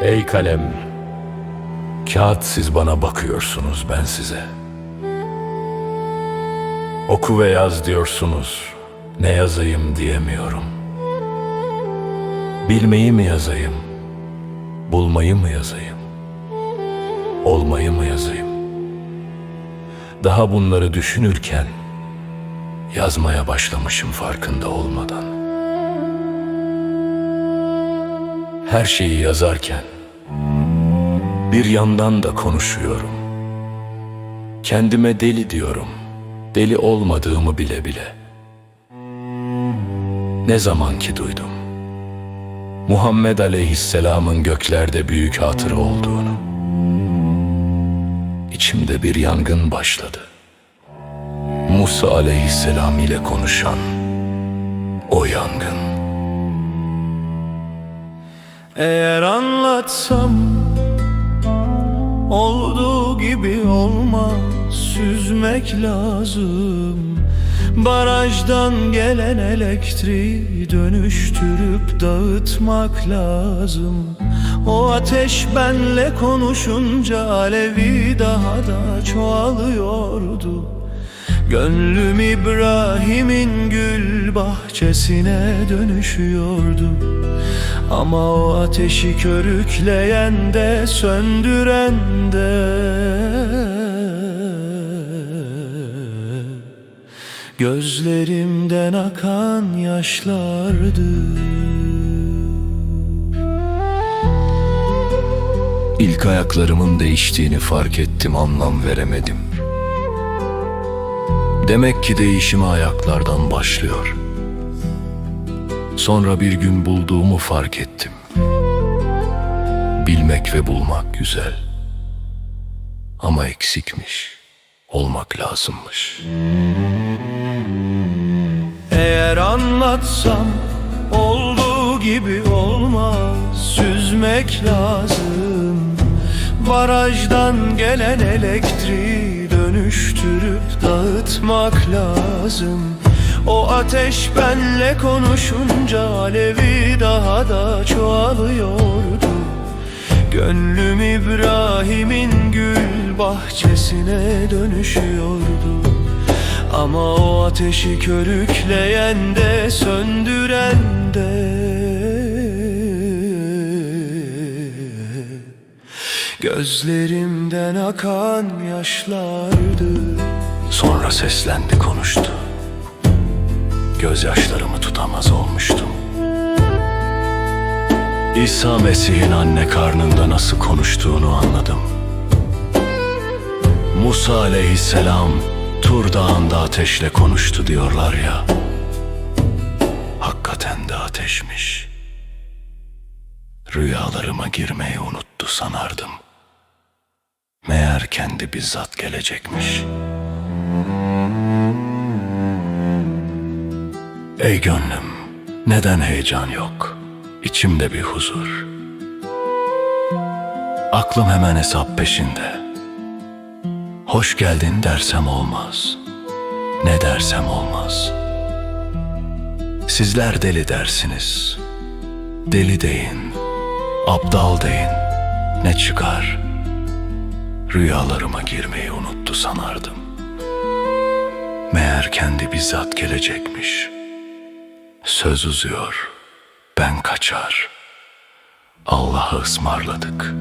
Ey kalem, kağıt siz bana bakıyorsunuz ben size. Oku ve yaz diyorsunuz, ne yazayım diyemiyorum. Bilmeyi mi yazayım, bulmayı mı yazayım, olmayı mı yazayım? Daha bunları düşünürken yazmaya başlamışım farkında olmadan. Her şeyi yazarken bir yandan da konuşuyorum. Kendime deli diyorum. Deli olmadığımı bile bile. Ne zaman ki duydum. Muhammed Aleyhisselam'ın göklerde büyük hatırı olduğunu. İçimde bir yangın başladı. Musa Aleyhisselam ile konuşan o yangın. Eğer anlatsam Olduğu gibi olmaz Süzmek lazım. Barajdan gelen elektriği Dönüştürüp dağıtmak lazım. O ateş benle konuşunca Alevi daha da çoğalıyordu. Gönlüm İbrahim'in gül bahçesine dönüşüyordu Ama o ateşi körükleyen de söndüren de Gözlerimden akan yaşlardı İlk ayaklarımın değiştiğini fark ettim anlam veremedim. Demek ki değişimi ayaklardan başlıyor. Sonra bir gün bulduğumu fark ettim. Bilmek ve bulmak güzel. Ama eksikmiş. Olmak lazımmış. Eğer anlatsam olduğu gibi olmaz Süzmek lazım Barajdan gelen elektriği dönüştürüp dağıtmak lazım O ateş benle konuşunca alevi daha da çoğalıyordu. Gönlüm İbrahim'in gül bahçesine dönüşüyordu. Ama o ateşi körükleyen de söndüren de. Gözlerimden akan yaşlardı. Sonra seslendi konuştu. Gözyaşlarımı tutamaz olmuştum. İsa Mesih'in anne karnında nasıl konuştuğunu anladım. Musa aleyhisselam Tur Dağı'nda ateşle konuştu diyorlar ya. Hakikaten de ateşmiş. Rüyalarıma girmeyi unuttu sanardım. Meğer kendi bizzat gelecekmiş. Ey gönlüm, neden heyecan yok? İçimde bir huzur. Aklım hemen hesap peşinde. Hoş geldin dersem olmaz. Ne dersem olmaz. Sizler deli dersiniz. Deli deyin, aptal deyin. Ne çıkar? Rüyalarıma girmeyi unuttu sanardım. Meğer kendi bizzat gelecekmiş. Söz uzuyor, ben kaçar. Allah'a ısmarladık.